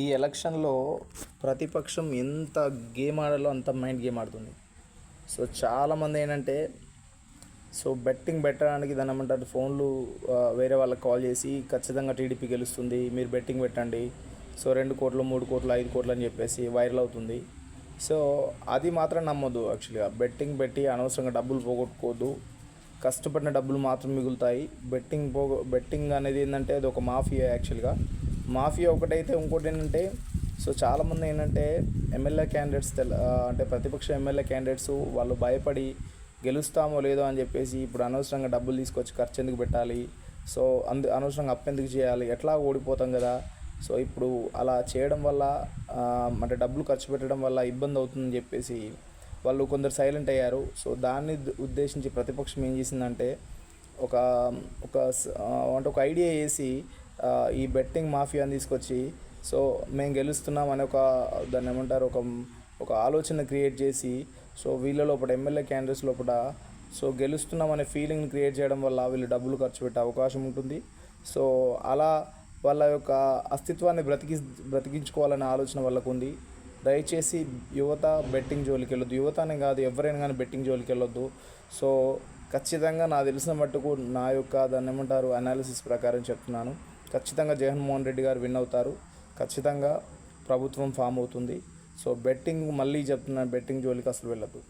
ఈ ఎలక్షన్లో ప్రతిపక్షం ఎంత గేమ్ ఆడాలో అంత మైండ్ గేమ్ ఆడుతుంది. సో చాలామంది ఏంటంటే సో బెట్టింగ్ పెట్టడానికి దాని ఏమంటారు ఫోన్లు వేరే వాళ్ళకి కాల్ చేసి ఖచ్చితంగా టీడీపీ గెలుస్తుంది మీరు బెట్టింగ్ పెట్టండి. సో రెండు కోట్లు మూడు కోట్లు ఐదు కోట్లు అని చెప్పేసి వైరల్ అవుతుంది. సో అది మాత్రం నమ్మొద్దు యాక్చువల్గా. బెట్టింగ్ పెట్టి అనవసరంగా డబ్బులు పోగొట్టుకోవద్దు. కష్టపడిన డబ్బులు మాత్రం మిగులుతాయి. బెట్టింగ్ పోగొ బెట్టింగ్ అనేది ఏంటంటే అది ఒక మాఫియా యాక్చువల్గా. మాఫియా ఒకటైతే ఇంకోటి ఏంటంటే సో చాలామంది ఏంటంటే ఎమ్మెల్యే క్యాండిడేట్స్ తెల అంటే ప్రతిపక్ష ఎమ్మెల్యే క్యాండిడేట్స్ వాళ్ళు భయపడి గెలుస్తామో లేదో అని చెప్పేసి ఇప్పుడు అనవసరంగా డబ్బులు తీసుకొచ్చి ఖర్చు ఎందుకు పెట్టాలి? సో అందు అనవసరంగా అప్పెందుకు చేయాలి? ఎట్లా ఓడిపోతాం కదా? సో ఇప్పుడు అలా చేయడం వల్ల అంటే డబ్బులు ఖర్చు పెట్టడం వల్ల ఇబ్బంది అవుతుందని చెప్పేసి వాళ్ళు కొందరు సైలెంట్ అయ్యారు. సో దాన్ని ఉద్దేశించి ప్రతిపక్షం ఏం చేసిందంటే ఒక ఒక అంటే ఒక ఐడియా వేసి ఈ బెట్టింగ్ మాఫియాని తీసుకొచ్చి సో మేము గెలుస్తున్నాం అనే ఒక దాన్ని ఏమంటారు ఒక ఒక ఆలోచన క్రియేట్ చేసి సో వీళ్ళ లోపల ఎమ్మెల్యే క్యాండిడేట్స్ లోపల సో గెలుస్తున్నాం అనే ఫీలింగ్ని క్రియేట్ చేయడం వల్ల వీళ్ళు డబ్బులు ఖర్చు పెట్టే అవకాశం ఉంటుంది. సో అలా వాళ్ళ యొక్క అస్తిత్వాన్ని బ్రతికి బ్రతికించుకోవాలనే ఆలోచన వాళ్ళకు ఉంది. దయచేసి యువత బెట్టింగ్ జోలికి వెళ్ళొద్దు. యువత అనే కాదు ఎవరైనా కానీ బెట్టింగ్ జోలికి వెళ్ళొద్దు. సో ఖచ్చితంగా నాకు తెలిసిన మట్టుకు నా యొక్క దాన్ని ఏమంటారు అనాలిసిస్ ప్రకారం చెప్తున్నాను. ఖచ్చితంగా జగన్మోహన్ రెడ్డి గారు విన్ అవుతారు. ఖచ్చితంగా ప్రభుత్వం ఫామ్ అవుతుంది. సో బెట్టింగ్ మళ్ళీ చెప్తున్నాను బెట్టింగ్ జోలికి అసలు వెళ్ళదు